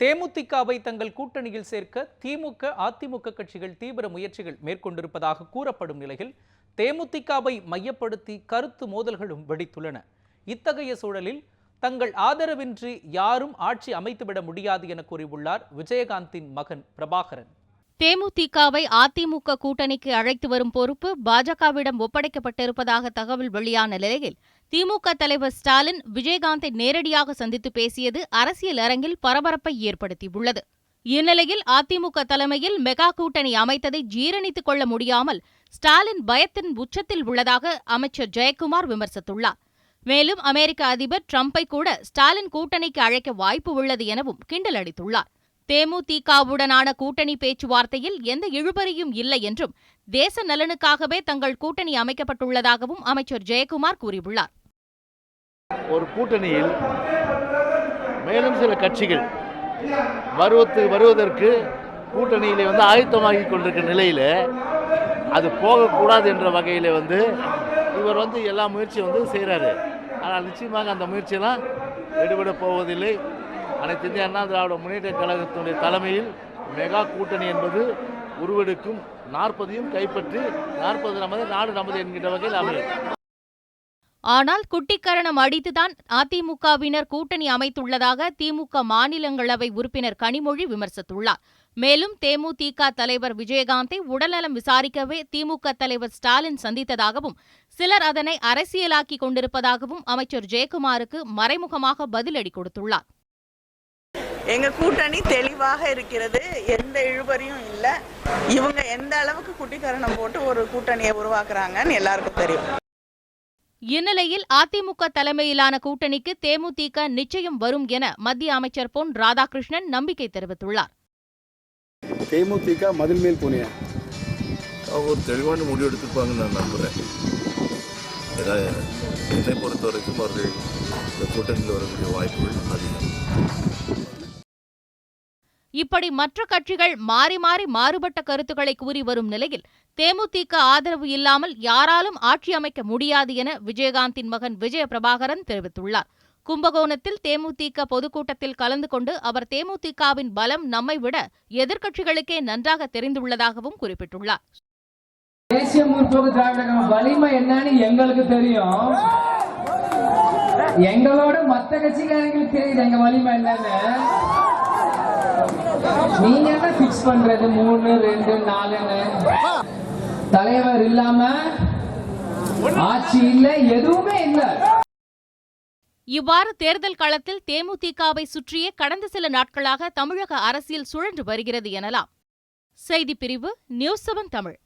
தேமுதிகவை தங்கள் கூட்டணியில் சேர்க்க திமுக அதிமுக கட்சிகள் தீவிர முயற்சிகள் மேற்கொண்டிருப்பதாக கூறப்படும் நிலையில் தேமுதிகவை மையப்படுத்தி கருத்து மோதல்களும் வெடித்துள்ளன. இத்தகைய சூழலில் தங்கள் ஆதரவின்றி யாரும் ஆட்சி அமைத்துவிட முடியாது என கூறியுள்ளார் விஜயகாந்தின் மகன் பிரபாகரன். தேமுதிகவை அதிமுக கூட்டணிக்கு அழைத்து வரும் பொறுப்பு பாஜகவிடம் ஒப்படைக்கப்பட்டிருப்பதாக தகவல் வெளியான நிலையில் திமுக தலைவர் ஸ்டாலின் விஜயகாந்தை நேரடியாக சந்தித்து பேசியது அரசியல் அரங்கில் பரபரப்பை ஏற்படுத்தியுள்ளது. இந்நிலையில் அதிமுக தலைமையில் மெகா கூட்டணி அமைத்ததை ஜீரணித்துக் கொள்ள முடியாமல் ஸ்டாலின் பயத்தின் உச்சத்தில் உள்ளதாக அமைச்சர் ஜெயக்குமார் விமர்சித்துள்ளார். மேலும் அமெரிக்க அதிபர் ட்ரம்பை கூட ஸ்டாலின் கூட்டணிக்கு அழைக்க வாய்ப்பு உள்ளது எனவும் கிண்டல் அடித்துள்ளார். தேமுதிகவுடனான கூட்டணி பேச்சுவார்த்தையில் எந்த இழுபறியும் இல்லை என்றும் தேச நலனுக்காகவே தங்கள் கூட்டணி அமைக்கப்பட்டுள்ளதாகவும் அமைச்சர் ஜெயக்குமார் கூறியுள்ளார். ஒரு கூட்டணியில் மேலும் சில கட்சிகள் வருவத்து வருவதற்கு கூட்டணியிலே வந்து ஆயத்தமாகி கொண்டிருக்கிற நிலையில் அது போகக்கூடாது என்ற வகையில் வந்து இவர் வந்து எல்லா முயற்சியும் வந்து செய்கிறாரு ஆனால் நிச்சயமாக அந்த முயற்சியெல்லாம் எடுபட போவதில்லை. அனைத்து இந்திய அண்ணா திராவிட முன்னேற்ற கழகத்தினுடைய தலைமையில் மெகா கூட்டணி என்பது உருவெடுக்கும். நாற்பதையும் கைப்பற்றி நாற்பது நமது நாடு நமது என்கின்ற வகையில் அமையும். ஆனால் குட்டிக்கரணம் அடித்துதான் அதிமுகவினர் கூட்டணி அமைத்துள்ளதாக திமுக மாநிலங்களவை உறுப்பினர் கனிமொழி விமர்சித்துள்ளார். மேலும் தேமுதிக தலைவர் விஜயகாந்தை உடல்நலம் விசாரிக்கவே திமுக தலைவர் ஸ்டாலின் சந்தித்ததாகவும் சிலர் அதனை அரசியலாக்கி கொண்டிருப்பதாகவும் அமைச்சர் ஜெயக்குமாருக்கு மறைமுகமாக பதிலடி கொடுத்துள்ளார். எங்க கூட்டணி தெளிவாக இருக்கிறது. எந்த இழுபறியும் இல்லை. இவங்க எந்த அளவுக்கு குட்டிக்கரணம் போட்டு ஒரு கூட்டணியை உருவாக்குறாங்கன்னு எல்லாருக்கும் தெரியும். இந்நிலையில் அதிமுக தலைமையிலான கூட்டணிக்கு தேமுதிக நிச்சயம் வரும் என மத்திய அமைச்சர் பொன் ராதாகிருஷ்ணன் நம்பிக்கை தெரிவித்துள்ளார். தேமுதிக மதில் மேல் பூனையா. ஒரு தெளிவான முடிவு எடுத்திருப்பாங்கன்னு நான் நம்புகிறேன் என்னை பொறுத்த வரைக்கும் அவர்கள் இந்த கூட்டணியில் வரக்கூடிய வாய்ப்புகள் அதிகம். இப்படி மற்ற கட்சிகள் மாறி மாறி மாறுபட்ட கருத்துக்களை கூறி வரும் நிலையில் தேமுதிக ஆதரவு இல்லாமல் யாராலும் ஆட்சி அமைக்க முடியாது என விஜயகாந்தின் மகன் விஜய பிரபாகரன் தெரிவித்துள்ளார். கும்பகோணத்தில் தேமுதிக பொதுக்கூட்டத்தில் கலந்து கொண்டு அவர் தேமுதிகவின் பலம் நம்மை விட எதிர்க்கட்சிகளுக்கே நன்றாக தெரிந்துள்ளதாகவும் குறிப்பிட்டுள்ளார். தேசிய முற்போக்கு திராவிட வலிமை என்னன்னு எங்களுக்கு தெரியும். எங்களோட மத்த கட்சிக்காரங்களுக்கு தெரியுது எங்க வலிமை என்னன்னு. நீங்க என்ன பிக்ஸ் பண்றது? மூணு ரெண்டு நாலுன்னு. தலைவர் இல்லாம ஆட்சி இல்ல எதுவுமே இல்ல. இவ்வாறு தேர்தல் களத்தில் தேமுதிகவை சுற்றியே கடந்த சில நாட்களாக தமிழக அரசியல் சுழன்று வருகிறது எனலாம். செய்திப் பிரிவு நியூஸ் செவன் தமிழ்.